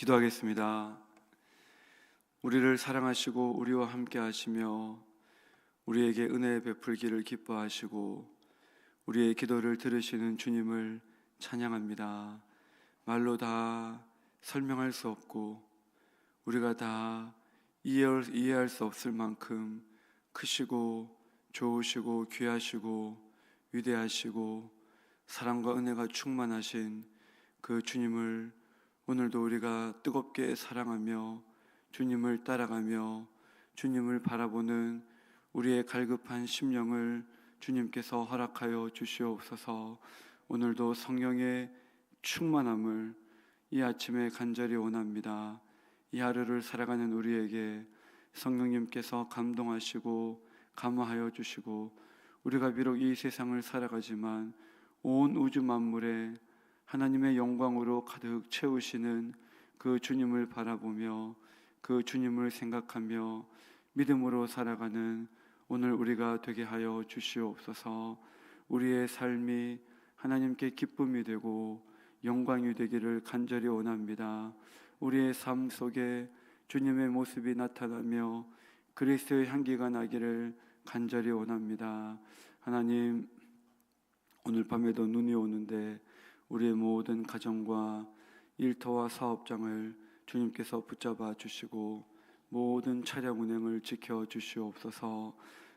기도하겠습니다. 우리를 사랑하시고 우리와 함께 하시며 우리에게 은혜 베풀기를 기뻐하시고 우리의 기도를 들으시는 주님을 찬양합니다. 말로 다 설명할 수 없고 우리가 다 이해할, 이해할 수 없을 만큼 크시고 좋으시고 귀하시고 위대하시고 사랑과 은혜가 충만하신 그 주님을 오늘도 우리가 뜨겁게 사랑하며 주님을 따라가며 주님을 바라보는 우리의 갈급한 심령을 주님께서 허락하여 주시옵소서 오늘도 성령의 충만함을 이 아침에 간절히 원합니다. 이 하루를 살아가는 우리에게 성령님께서 감동하시고 감화하여 주시고 우리가 비록 이 세상을 살아가지만 온 우주 만물에 하나님의 영광으로 가득 채우시는 그 주님을 바라보며 그 주님을 생각하며 믿음으로 살아가는 오늘 우리가 되게 하여 주시옵소서. 우리의 삶이 하나님께 기쁨이 되고 영광이 되기를 간절히 원합니다. 우리의 삶 속에 주님의 모습이 나타나며 그리스도의 향기가 나기를 간절히 원합니다. 하나님 오늘 밤에도 눈이 오는데 우리의 모든 가정과 일터와 사업장을 주님께서 붙잡아 주시고 모든 차량 운행을 지켜 주시옵소서.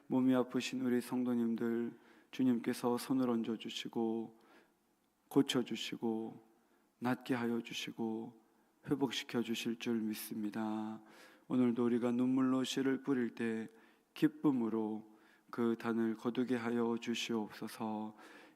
몸이 아프신 우리 성도님들 주님께서 손을 얹어 주시고 고쳐 주시고 낫게 하여 주시고 회복시켜 주실 줄 믿습니다. 오늘도 우리가 눈물로 씨를 뿌릴 때 기쁨으로 그 단을 거두게 하여 주시옵소서.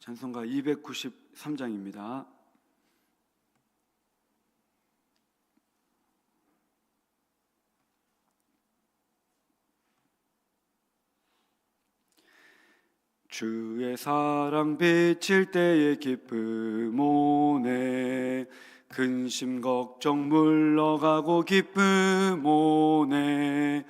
찬송가 293장입니다. 주의 사랑 비칠 때의 기쁨 오네 근심 걱정 물러가고 기쁨 오네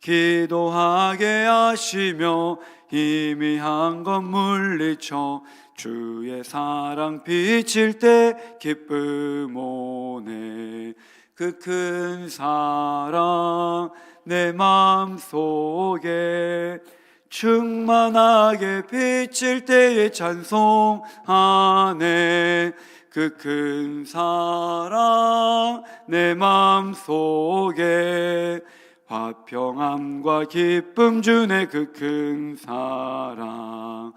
기도하게 하시며 희미한 것 물리쳐 주의 사랑 비칠 때 기쁨 오네. 그 큰 사랑 내 마음 속에 충만하게 비칠 때에 찬송하네. 그큰 사랑 내 마음 속에 화평함과 기쁨 주네 그 큰 사랑.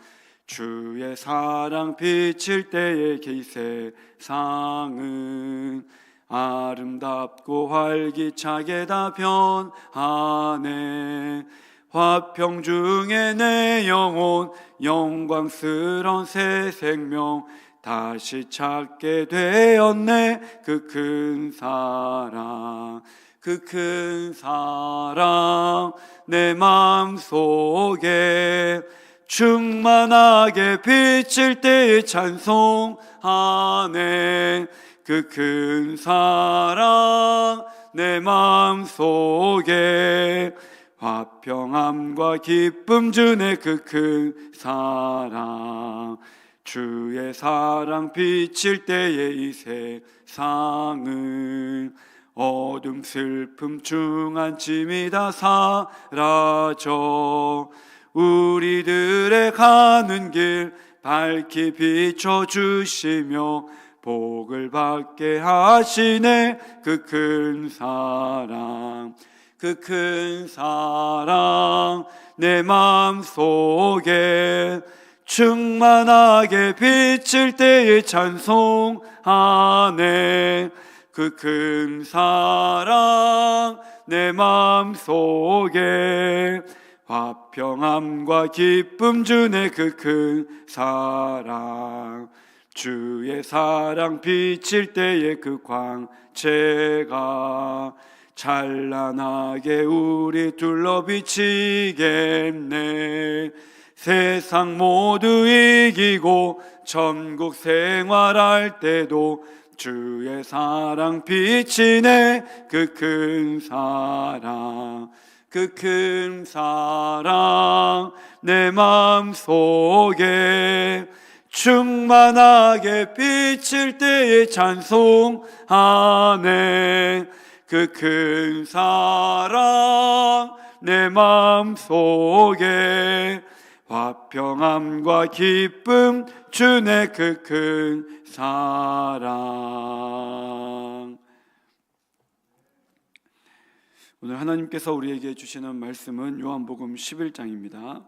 주의 사랑 비칠 때의 기세상은 아름답고 활기차게 다 변하네. 화평 중에 내 영혼 영광스러운 새 생명 다시 찾게 되었네 그 큰 사랑 그 큰 사랑 내 마음 속에 충만하게 비칠 때에 찬송하네. 그 큰 사랑 내 마음 속에 화평함과 기쁨 주네. 그 큰 사랑 주의 사랑 비칠 때에 이 세상은 어둠 슬픔 중한 짐이 다 사라져. 우리들의 가는 길 밝히 비춰 주시며 복을 받게 하시네. 그 큰 사랑 그 큰 사랑 내 마음 속에 충만하게 비칠 때에 찬송하네 그 큰 사랑 내 마음 속에 화평함과 기쁨 주네 그 큰 사랑. 주의 사랑 비칠 때에 그 광채가 찬란하게 우리 둘러 비치겠네. 세상 모두 이기고 천국 생활할 때도 주의 사랑 비치네. 그 큰 사랑 그 큰 사랑 내 마음 속에 충만하게 비칠 때에 찬송하네. 그 큰 사랑 내 마음 속에 화평함과 기쁨 주네 그큰 사랑 오늘 하나님께서 우리에게 주시는 말씀은 요한복음 11장입니다.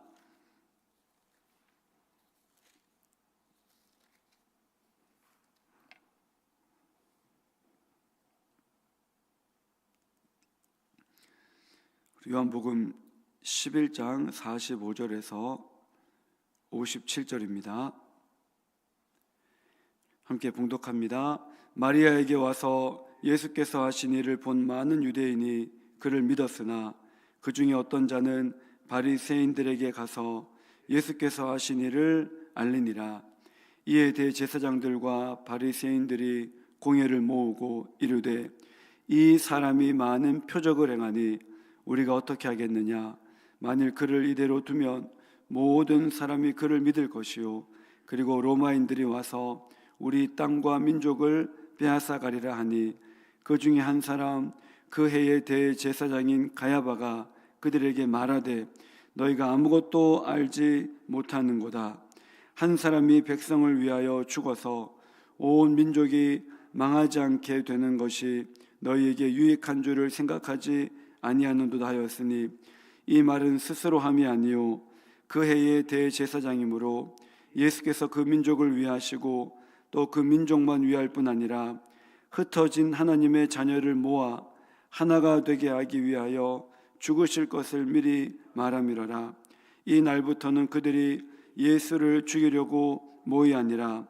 요한복음 11장 45절에서 57절입니다. 함께 봉독합니다. 마리아에게 와서 예수께서 하신 일을 본 많은 유대인이 그를 믿었으나 그 중에 어떤 자는 바리새인들에게 가서 예수께서 하신 일을 알리니라. 이에 대제사장들과 바리새인들이 공회를 모으고 이르되 이 사람이 많은 표적을 행하니 우리가 어떻게 하겠느냐 만일 그를 이대로 두면 모든 사람이 그를 믿을 것이요. 그리고 로마인들이 와서 우리 땅과 민족을 빼앗아 가리라 하니 그 중에 한 사람 그 해의 대제사장인 가야바가 그들에게 말하되 너희가 아무것도 알지 못하는고다. 한 사람이 백성을 위하여 죽어서 온 민족이 망하지 않게 되는 것이 너희에게 유익한 줄을 생각하지 아니하는도다 하였으니 이 말은 스스로 함이 아니요 그 해의 대제사장이므로 예수께서 그 민족을 위하시고 또 그 민족만 위할 뿐 아니라 흩어진 하나님의 자녀를 모아 하나가 되게 하기 위하여 죽으실 것을 미리 말함이로라. 이 날부터는 그들이 예수를 죽이려고 모이 아니라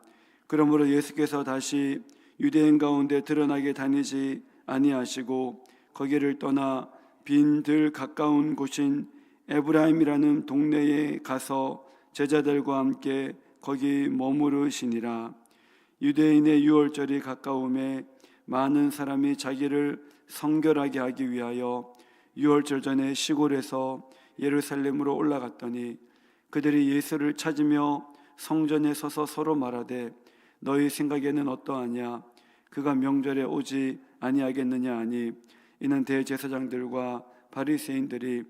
그러므로 예수께서 다시 유대인 가운데 드러나게 다니지 아니하시고 거기를 떠나 빈들 가까운 곳인 에브라임이라는 동네에 가서 제자들과 함께 거기 머무르시니라. 유대인의 유월절이 가까움에 많은 사람이 자기를 성결하게 하기 위하여 유월절 전에 시골에서 예루살렘으로 올라갔더니 그들이 예수를 찾으며 성전에 서서 서로 말하되 너희 생각에는 어떠하냐? 그가 명절에 오지 아니하겠느냐? 하니 이는 대제사장들과 바리새인들이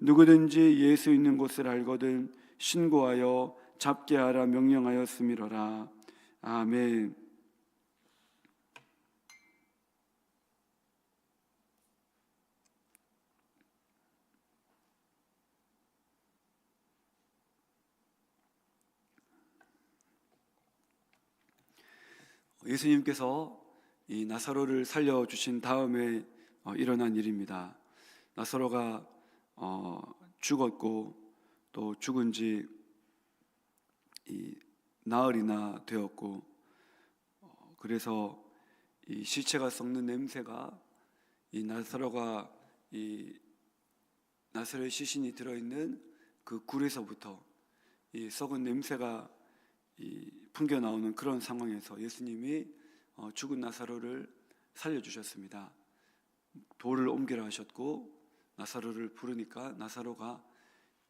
누구든지 예수 있는 곳을 알거든 신고하여 잡게 하라 명령하였음이로라 아멘. 예수님께서 이 나사로를 살려 주신 다음에 어, 일어난 일입니다. 나사로가 어, 죽었고 또 죽은 지이 나흘이나 되었고 어, 그래서 이 시체가 썩는 냄새가 이 나사로가 이 나사로의 시신이 들어 있는 그 굴에서부터 이 썩은 냄새가 이 풍겨 나오는 그런 상황에서 예수님이 어, 죽은 나사로를 살려 주셨습니다. 돌을 옮기라 하셨고 나사로를 부르니까 나사로가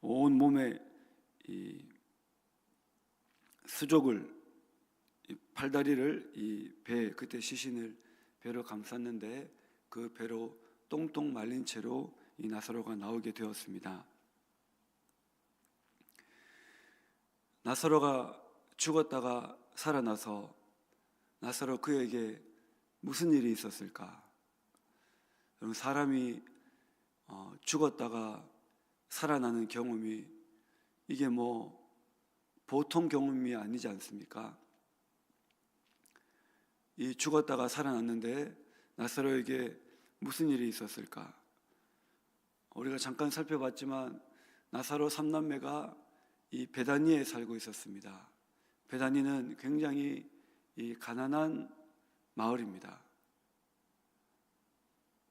온 몸에 이 수족을 이 팔다리를 이 배 그때 시신을 배로 감쌌는데 그 배로 똥똥 말린 채로 이 나사로가 나오게 되었습니다. 나사로가 죽었다가 살아나서 나사로 그에게 무슨 일이 있었을까? 사람이 어, 죽었다가 살아나는 경험이 이게 뭐 보통 경험이 아니지 않습니까? 이 죽었다가 살아났는데 나사로에게 무슨 일이 있었을까? 우리가 잠깐 살펴봤지만 나사로 삼남매가 이 베다니에 살고 있었습니다. 베다니는 굉장히 이 가난한 마을입니다.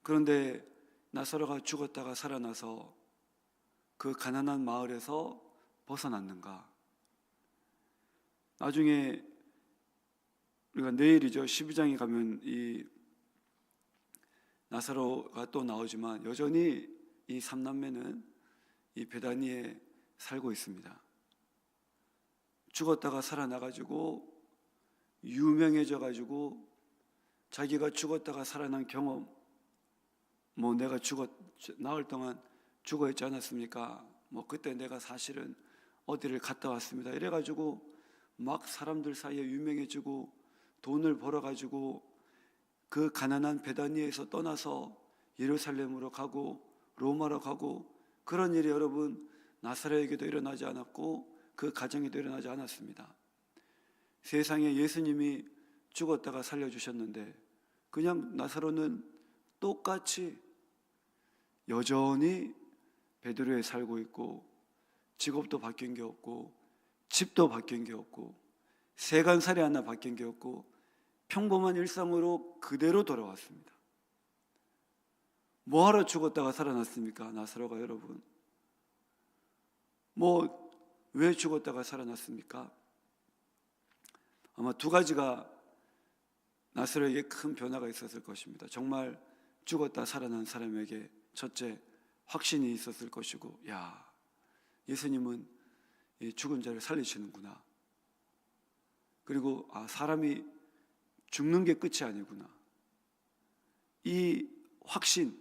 그런데 나사로가 죽었다가 살아나서 그 가난한 마을에서 벗어났는가? 나중에 우리가 내일이죠. 12장에 가면 이 나사로가 또 나오지만 여전히 이 삼남매는 이 베다니에 살고 있습니다. 죽었다가 살아나가지고 유명해져가지고 자기가 죽었다가 살아난 경험, 뭐 내가 죽었 나흘 동안 죽어 있지 않았습니까? 뭐 그때 내가 사실은 어디를 갔다 왔습니다. 이래 가지고 막 사람들 사이에 유명해지고 돈을 벌어 가지고 그 가난한 베다니에서 떠나서 예루살렘으로 가고 로마로 가고 그런 일이 여러분 나사로에게도 일어나지 않았고 그 가정에도 일어나지 않았습니다. 세상에 예수님이 죽었다가 살려주셨는데 그냥 나사로는 똑같이 여전히 베드로에 살고 있고 직업도 바뀐 게 없고 집도 바뀐 게 없고 세간살이 하나 바뀐 게 없고 평범한 일상으로 그대로 돌아왔습니다. 뭐하러 죽었다가 살아났습니까? 나사로가 여러분. 뭐 왜 죽었다가 살아났습니까? 아마 두 가지가 나사로에게 큰 변화가 있었을 것입니다. 정말 죽었다 살아난 사람에게 첫째 확신이 있었을 것이고, 야 예수님은 이 죽은 자를 살리시는구나. 그리고 아 사람이 죽는 게 끝이 아니구나. 이 확신,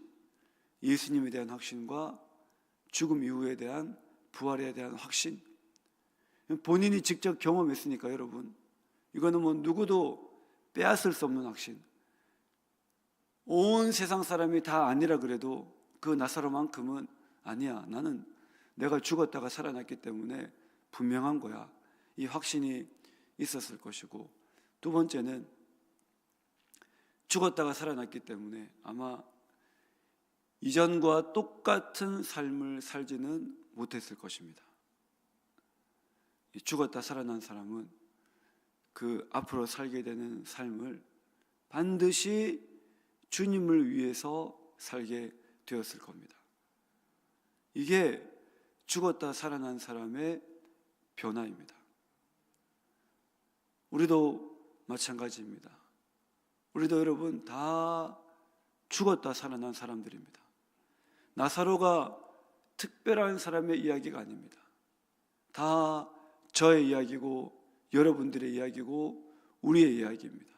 예수님에 대한 확신과 죽음 이후에 대한 부활에 대한 확신, 본인이 직접 경험했으니까 여러분, 이거는 뭐 누구도 빼앗을 수 없는 확신. 온 세상 사람이 다 아니라 그래도 그 나사로만큼은 아니야. 나는 내가 죽었다가 살아났기 때문에 분명한 거야. 이 확신이 있었을 것이고 두 번째는 죽었다가 살아났기 때문에 아마 이전과 똑같은 삶을 살지는 못했을 것입니다. 죽었다 살아난 사람은 그 앞으로 살게 되는 삶을 반드시 주님을 위해서 살게 되었을 겁니다. 이게 죽었다 살아난 사람의 변화입니다. 우리도 마찬가지입니다. 우리도 여러분 다 죽었다 살아난 사람들입니다. 나사로가 특별한 사람의 이야기가 아닙니다. 다 저의 이야기고 여러분들의 이야기고 우리의 이야기입니다.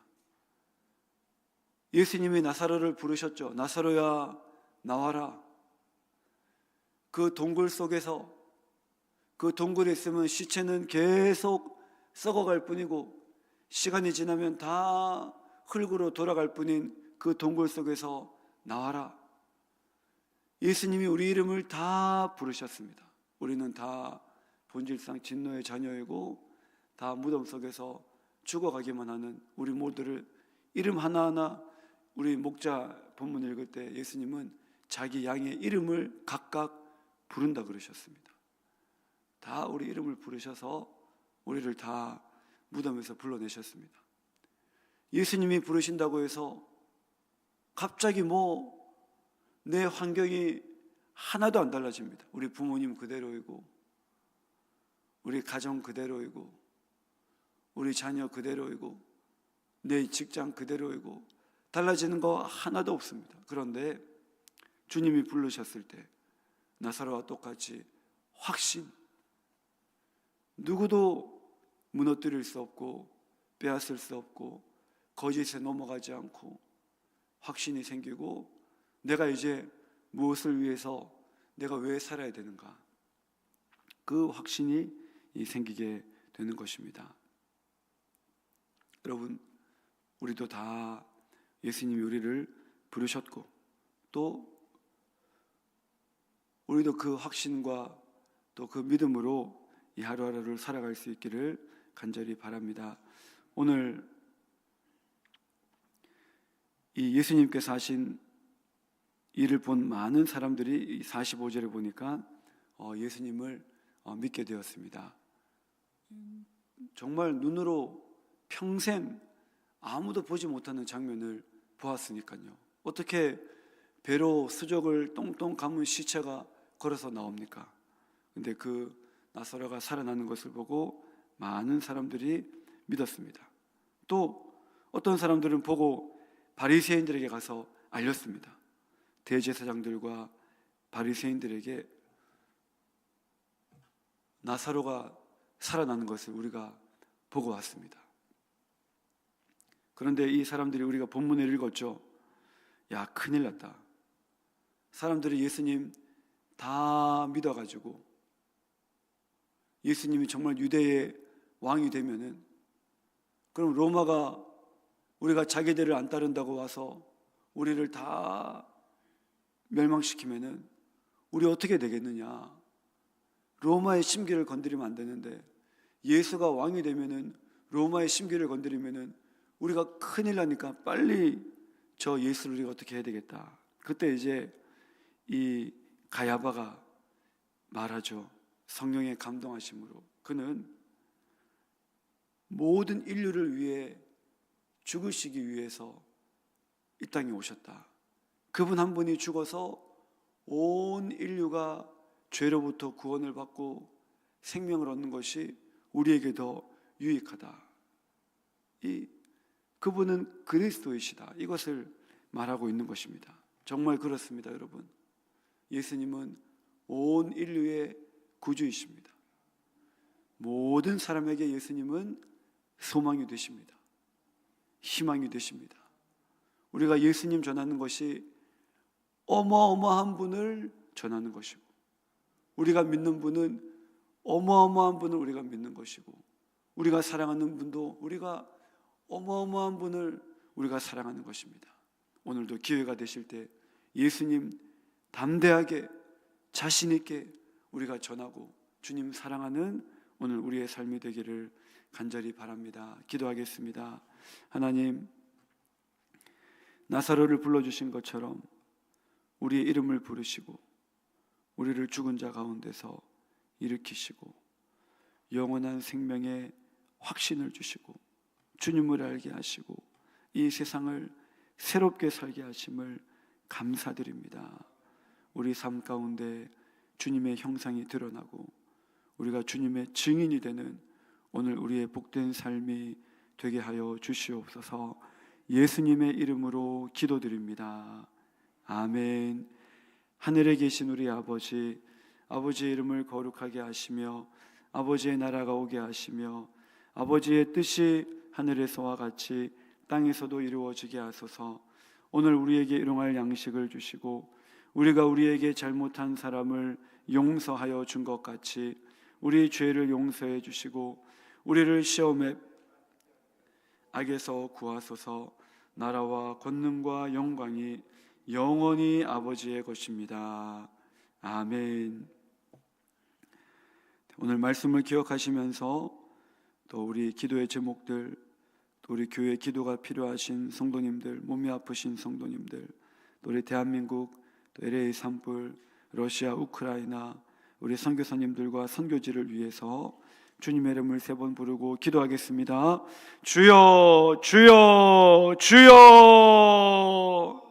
예수님이 나사로를 부르셨죠. 나사로야 나와라. 그 동굴 속에서 그 동굴에 있으면 시체는 계속 썩어갈 뿐이고 시간이 지나면 다 흙으로 돌아갈 뿐인 그 동굴 속에서 나와라. 예수님이 우리 이름을 다 부르셨습니다. 우리는 다 본질상 진노의 자녀이고 다 무덤 속에서 죽어가기만 하는 우리 모두를 이름 하나하나 우리 목자 본문 읽을 때 예수님은 자기 양의 이름을 각각 부른다 그러셨습니다. 다 우리 이름을 부르셔서 우리를 다 무덤에서 불러내셨습니다. 예수님이 부르신다고 해서 갑자기 뭐 내 환경이 하나도 안 달라집니다. 우리 부모님 그대로이고, 우리 가정 그대로이고, 우리 자녀 그대로이고, 내 직장 그대로이고, 달라지는 거 하나도 없습니다. 그런데 주님이 부르셨을 때, 나사로와 똑같이 확신, 누구도 무너뜨릴 수 없고 빼앗을 수 없고 거짓에 넘어가지 않고 확신이 생기고 내가 이제 무엇을 위해서 내가 왜 살아야 되는가 그 확신이 생기게 되는 것입니다. 여러분 우리도 다 예수님이 우리를 부르셨고 또 우리도 그 확신과 또 그 믿음으로 이 하루하루를 살아갈 수 있기를 간절히 바랍니다. 오늘 이 예수님께서 하신 일을 본 많은 사람들이 이 45절에 보니까 어, 예수님을 어, 믿게 되었습니다. 정말 눈으로 평생 아무도 보지 못하는 장면을 보았으니까요. 어떻게 배로 수족을 똥똥 감은 시체가 걸어서 나옵니까? 근데 그 나사로가 살아나는 것을 보고 많은 사람들이 믿었습니다. 또 어떤 사람들은 보고 바리새인들에게 가서 알렸습니다. 대제사장들과 바리새인들에게 나사로가 살아나는 것을 우리가 보고 왔습니다. 그런데 이 사람들이 우리가 본문을 읽었죠. 야, 큰일 났다. 사람들이 예수님 다 믿어가지고 예수님이 정말 유대의 왕이 되면은 그럼 로마가 우리가 자기들을 안 따른다고 와서 우리를 다 멸망시키면은 우리 어떻게 되겠느냐? 로마의 심기를 건드리면 안 되는데 예수가 왕이 되면은 로마의 심기를 건드리면은 우리가 큰일 나니까 빨리 저 예수를 우리가 어떻게 해야 되겠다. 그때 이제 이 가야바가 말하죠. 성령의 감동하심으로 그는 모든 인류를 위해 죽으시기 위해서 이 땅에 오셨다. 그분 한 분이 죽어서 온 인류가 죄로부터 구원을 받고 생명을 얻는 것이 우리에게 더 유익하다. 이 그분은 그리스도이시다. 이것을 말하고 있는 것입니다. 정말 그렇습니다, 여러분. 예수님은 온 인류의 구주이십니다. 모든 사람에게 예수님은 소망이 되십니다. 희망이 되십니다. 우리가 예수님 전하는 것이 어마어마한 분을 전하는 것이고, 우리가 믿는 분은 어마어마한 분을 우리가 믿는 것이고, 우리가 사랑하는 분도 우리가 어마어마한 분을 우리가 사랑하는 것입니다. 오늘도 기회가 되실 때 예수님 담대하게 자신 있게 우리가 전하고 주님 사랑하는 오늘 우리의 삶이 되기를 간절히 바랍니다. 기도하겠습니다. 하나님 나사로를 불러 주신 것처럼 우리의 이름을 부르시고 우리를 죽은 자 가운데서 일으키시고 영원한 생명의 확신을 주시고 주님을 알게 하시고 이 세상을 새롭게 살게 하심을 감사드립니다. 우리 삶 가운데 주님의 형상이 드러나고 우리가 주님의 증인이 되는 오늘 우리의 복된 삶이 되게 하여 주시옵소서 예수님의 이름으로 기도드립니다. 아멘. 하늘에 계신 우리 아버지, 아버지의 이름을 거룩하게 하시며 아버지의 나라가 오게 하시며 아버지의 뜻이 하늘에서와 같이 땅에서도 이루어지게 하소서. 오늘 우리에게 일용할 양식을 주시고 우리가 우리에게 잘못한 사람을 용서하여 준 것 같이 우리 죄를 용서해 주시고 우리를 시험에 악에서 구하소서 나라와 권능과 영광이 영원히 아버지의 것입니다. 아멘. 오늘 말씀을 기억하시면서 또 우리 기도의 제목들 또 우리 교회 기도가 필요하신 성도님들 몸이 아프신 성도님들 또 우리 대한민국 또 LA 산불 러시아 우크라이나 우리 선교사님들과 선교지를 위해서 주님의 이름을 세 번 부르고 기도하겠습니다. 주여, 주여, 주여!